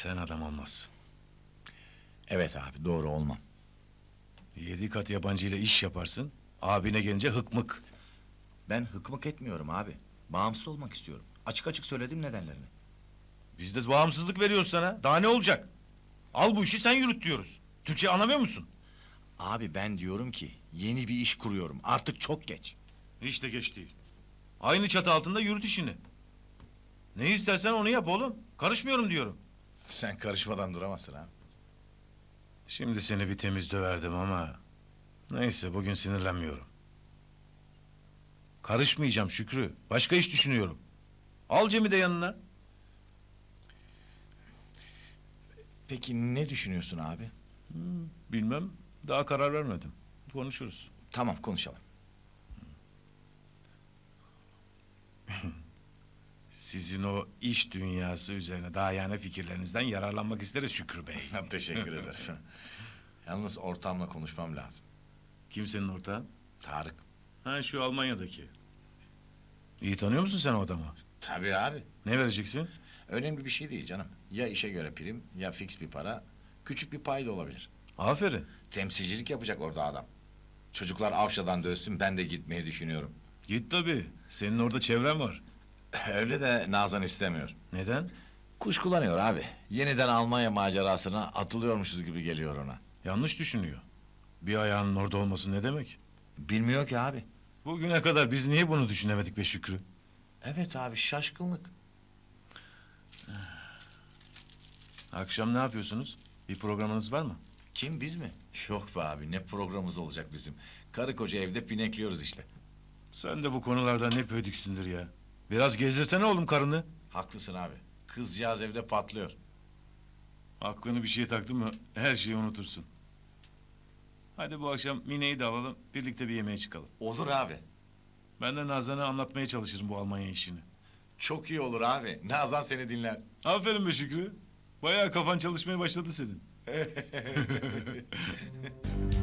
Sen adam olmazsın. Evet abi doğru olmam. Yedi kat yabancıyla iş yaparsın. Abine gelince hık mık. Ben hıkmık etmiyorum abi. Bağımsız olmak istiyorum. Açık açık söyledim nedenlerini. Biz de bağımsızlık veriyoruz sana. Daha ne olacak? Al bu işi sen yürüt diyoruz. Türkçe anlamıyor musun? Abi ben diyorum ki yeni bir iş kuruyorum. Artık çok geç. Hiç de geç değil. Aynı çatı altında yürüt işini. Ne istersen onu yap oğlum. Karışmıyorum diyorum. Sen karışmadan duramazsın abi. Şimdi seni bir temiz döverdim ama... Neyse bugün sinirlenmiyorum. Karışmayacağım Şükrü. Başka iş düşünüyorum. Al Cem'i de yanına. Peki ne düşünüyorsun abi? Bilmem. Daha karar vermedim. Konuşuruz. Tamam konuşalım. Sizin o iş dünyası üzerine daha yani fikirlerinizden yararlanmak isteriz Şükrü Bey. Teşekkür ederim. Yalnız ortamla konuşmam lazım. Kimsenin ortağın? Tarık. Ha şu Almanya'daki. İyi tanıyor musun sen o adamı? Tabii abi. Ne vereceksin? Önemli bir şey değil canım. Ya işe göre prim ya fix bir para. Küçük bir pay da olabilir. Aferin. Temsilcilik yapacak orada adam. Çocuklar Avşa'dan dönsün ben de gitmeyi düşünüyorum. Git tabii. Senin orada çevren var. Öyle de Nazan istemiyor. Neden? Kuş kullanıyor abi. Yeniden Almanya macerasına atılıyormuşuz gibi geliyor ona. Yanlış düşünüyor. Bir ayağının orada olması ne demek? Bilmiyor ki abi. Bugüne kadar biz niye bunu düşünemedik be Şükrü? Evet abi şaşkınlık. Akşam ne yapıyorsunuz? Bir programınız var mı? Kim biz mi? Yok be abi ne programımız olacak bizim. Karı koca evde pinekliyoruz işte. Sen de bu konulardan hep ödüksündür ya. Biraz gezdirsene oğlum karını. Haklısın abi. Kızcağız evde patlıyor. Aklını bir şeye taktın mı her şeyi unutursun. Hadi bu akşam Mine'yi de alalım, birlikte bir yemeğe çıkalım. Olur abi. Ben de Nazan'a anlatmaya çalışırım bu Almanya işini. Çok iyi olur abi. Nazan seni dinler. Aferin be Şükrü. Bayağı kafan çalışmaya başladı senin.